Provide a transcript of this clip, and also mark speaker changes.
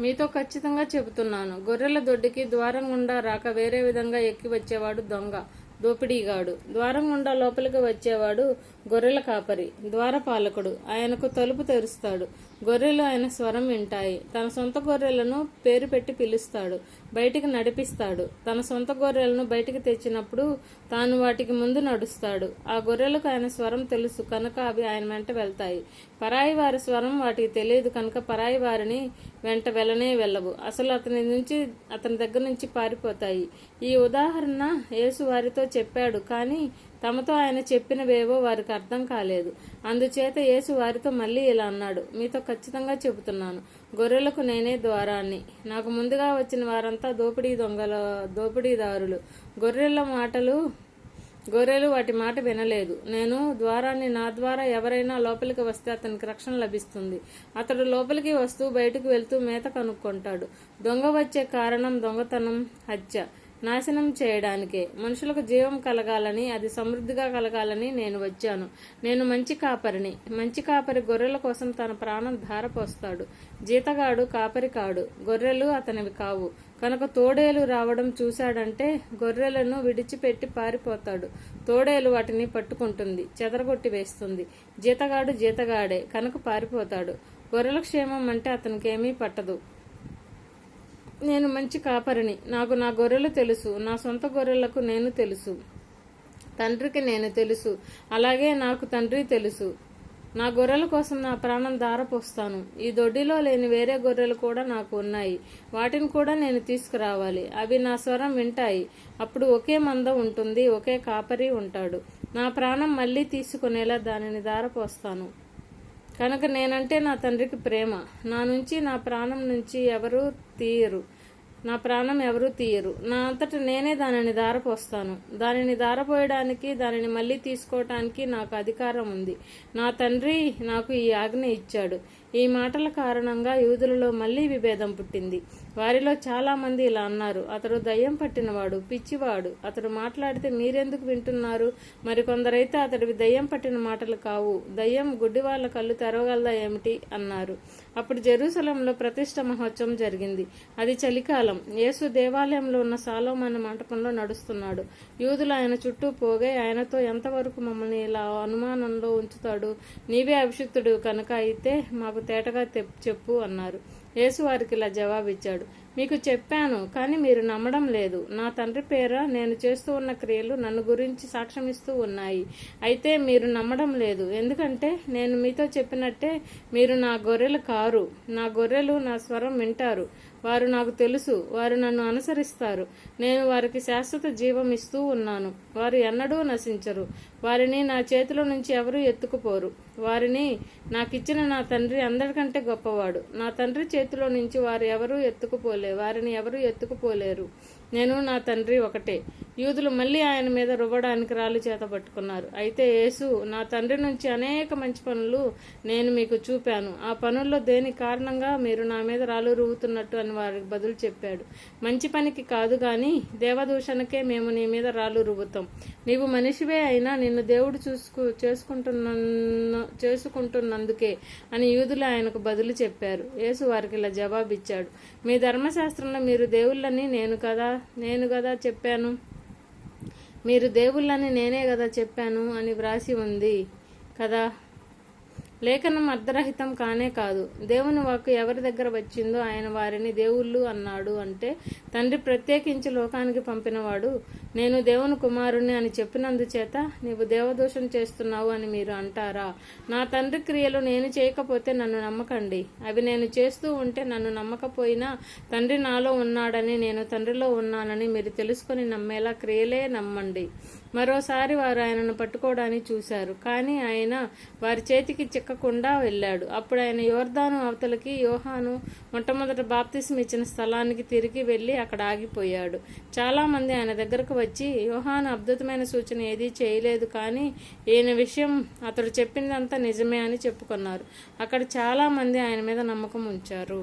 Speaker 1: మీతో ఖచ్చితంగా చెబుతున్నాను. గొర్రెల దొడ్డికి ద్వారం గుండా రాక వేరే విధంగా ఎక్కి వచ్చేవాడు దొంగ దోపిడీగాడు. ద్వారం గుండా లోపలికి వచ్చేవాడు గొర్రెల కాపరి ద్వారపాలకుడు. ఆయనకు తలుపు తెరుస్తాడు. గొర్రెలు ఆయన స్వరం వింటాయి. తన సొంత గొర్రెలను పేరు పెట్టి పిలుస్తాడు. బయటికి నడిపిస్తాడు. తన సొంత గొర్రెలను బయటికి తెచ్చినప్పుడు తాను వాటికి ముందు నడుస్తాడు. ఆ గొర్రెలకు ఆయన స్వరం తెలుసు. కనుక అవి ఆయన వెంట వెళ్తాయి. పరాయి వారి స్వరం వాటికి తెలియదు. కనుక పరాయి వారిని వెంట వెళ్ళనే వెళ్ళవు. అసలు అతని నుంచి అతని దగ్గర నుంచి పారిపోతాయి. ఈ ఉదాహరణ యేసు వారితో చెప్పాడు. కానీ తమతో ఆయన చెప్పినవేవో వారికి అర్థం కాలేదు. అందుచేత యేసు వారితో మళ్ళీ ఇలా అన్నాడు మీతో ఖచ్చితంగా చెబుతున్నాను. గొర్రెలకు నేనే ద్వారాన్ని. నాకు ముందుగా వచ్చిన వారంతా దోపిడీ దొంగల దోపిడీదారులు. గొర్రెల మాటలు గొర్రెలు వాటి మాట వినలేదు. నేను ద్వారాన్ని నా ద్వారా ఎవరైనా లోపలికి వస్తే అతనికి రక్షణ లభిస్తుంది. అతడు లోపలికి వస్తూ బయటకు వెళ్తూ మేత కనుక్కుంటాడు. దొంగ వచ్చే కారణం దొంగతనం హత్య. నాశనం చేయడానికే. మనుషులకు జీవం కలగాలని అది సమృద్ధిగా కలగాలని నేను వచ్చాను. నేను మంచి కాపరిని. మంచి కాపరి గొర్రెల కోసం తన ప్రాణం ధారపోస్తాడు. జీతగాడు కాపరి కాడు. గొర్రెలు అతనివి కావు. కనుక తోడేలు రావడం చూశాడంటే గొర్రెలను విడిచిపెట్టి పారిపోతాడు. తోడేలు వాటిని పట్టుకుంటుంది చెదరగొట్టి వేస్తుంది. జీతగాడు జీతగాడే కనుక పారిపోతాడు. గొర్రెల క్షేమం అంటే అతనికేమీ పట్టదు. నేను మంచి కాపరిని. నాకు నా గొర్రెలు తెలుసు. నా సొంత గొర్రెలకు నేను తెలుసు. తండ్రికి నేను తెలుసు. అలాగే నాకు తండ్రి తెలుసు. నా గొర్రెల కోసం నా ప్రాణం దారపోస్తాను ఈ దొడ్డిలో లేని వేరే గొర్రెలు కూడా నాకు ఉన్నాయి. వాటిని కూడా నేను తీసుకురావాలి. అవి నా స్వరం వింటాయి. అప్పుడు ఒకే మంద ఉంటుంది ఒకే కాపరి ఉంటాడు. నా ప్రాణం మళ్ళీ తీసుకునేలా దానిని దారపోస్తాను కనుక నేనంటే నా తండ్రికి ప్రేమ. నా నుంచి నా ప్రాణం నుంచి ఎవరూ తీయరు. నా ప్రాణం ఎవరూ తీయరు. నా అంతట నేనే దానిని దారపోస్తాను దానిని దారపోయడానికి దానిని మళ్ళీ తీసుకోవటానికి నాకు అధికారం ఉంది. నా తండ్రి నాకు ఈ ఆజ్ఞ ఇచ్చాడు. ఈ మాటల కారణంగా యూదులలో మళ్ళీ విభేదం పుట్టింది. వారిలో చాలా మంది ఇలా అన్నారు. అతడు దయ్యం పట్టినవాడు పిచ్చివాడు. అతడు మాట్లాడితే మీరెందుకు వింటున్నారు? మరికొందరైతే అతడివి దయ్యం పట్టిన మాటలు కావు. దయ్యం గుడ్డి వాళ్ళ కళ్ళు తెరవగలదా ఏమిటి? అన్నారు. అప్పుడు జెరూసలంలో ప్రతిష్ట మహోత్సవం జరిగింది. అది చలికాలం. యేసు దేవాలయంలో ఉన్న సాలోమన్న మంటపంలో నడుస్తున్నాడు. యూదులు ఆయన చుట్టూ పోగే ఆయనతో ఎంతవరకు మమ్మల్ని ఇలా అనుమానంలో ఉంచుతాడు? నీవే అభిషిక్తుడు కనుక అయితే మాకు తేటగా తెప్- చెప్పు అన్నారు. యేసు వారికి ఇలా జవాబిచ్చాడు. మీకు చెప్పాను కానీ మీరు నమ్మడం లేదు. నా తండ్రి పేర నేను చేస్తూ ఉన్న క్రియలు నన్ను గురించి సాక్ష్యమిస్తూ ఉన్నాయి. అయితే మీరు నమ్మడం లేదు. ఎందుకంటే నేను మీతో చెప్పినట్టే మీరు నా గొర్రెలు కారు. నా గొర్రెలు నా స్వరం వింటారు. వారు నాకు తెలుసు. వారు నన్ను అనుసరిస్తారు. నేను వారికి శాశ్వత జీవం ఇస్తూ ఉన్నాను. వారు ఎన్నడూ నశించరు. వారిని నా చేతిలో నుంచి ఎవరూ ఎత్తుకుపోరు. వారిని నాకిచ్చిన నా తండ్రి అందరికంటే గొప్పవాడు. నా తండ్రి చేతిలో నుంచి వారు ఎవరూ ఎత్తుకుపోలే వారిని ఎవరూ ఎత్తుకుపోలేరు. నేను నా తండ్రి ఒకటే. యూదులు మళ్ళీ ఆయన మీద రువ్వడానికి రాళ్ళు చేత పట్టుకున్నారు. అయితే యేసు నా తండ్రి నుంచి అనేక మంచి పనులు నేను మీకు చూపాను. ఆ పనుల్లో దేని కారణంగా మీరు నా మీద రాళ్ళు రువ్వుతున్నట్టు అని వారికి బదులు చెప్పాడు. మంచి పనికి కాదు గాని దేవదూషణకే మేము నీ మీద రాళ్ళు రువ్వుతాం. నీవు మనిషివే అయినా నిన్ను దేవుడు చూసుకు చేసుకుంటున్న చేసుకుంటున్నందుకే అని యూదులు ఆయనకు బదులు చెప్పారు. యేసు వారికి ఇలా జవాబిచ్చాడు. మీ ధర్మశాస్త్రంలో మీరు దేవుళ్ళని నేను కదా నేను కదా చెప్పాను? మీరు దేవుళ్ళని నేనే కదా చెప్పాను అని వ్రాసి ఉంది కదా? లేఖనం అర్ధరహితం కానే కాదు. దేవుని వాక్కు ఎవరి దగ్గర వచ్చిందో ఆయన వారిని దేవుళ్ళు అన్నాడు అంటే తండ్రి ప్రత్యేకించి లోకానికి పంపినవాడు నేను దేవుని కుమారుణ్ణి అని చెప్పినందుచేత నీవు దేవదోషం చేస్తున్నావు అని మీరు అంటారా? నా తండ్రి క్రియలు నేను చేయకపోతే నన్ను నమ్మకండి. అవి నేను చేస్తూ ఉంటే నన్ను నమ్మకపోయినా తండ్రి నాలో ఉన్నాడని నేను తండ్రిలో ఉన్నానని మీరు తెలుసుకొని నమ్మేలా క్రియలే నమ్మండి. మరోసారి వారు ఆయనను పట్టుకోవడానికి చూశారు. కానీ ఆయన వారి చేతికి ఎక్కకుండా వెళ్ళాడు. అప్పుడు ఆయన యోర్ధాను అవతలకి యోహాను మొట్టమొదట బాప్తిసం ఇచ్చిన స్థలానికి తిరిగి వెళ్ళి అక్కడ ఆగిపోయాడు. చాలామంది ఆయన దగ్గరకు వచ్చి యోహాను అద్భుతమైన సూచన ఏదీ చేయలేదు కానీ ఈయన విషయం అతడు చెప్పిందంతా నిజమే అని చెప్పుకున్నారు. అక్కడ చాలామంది ఆయన మీద నమ్మకం ఉంచారు.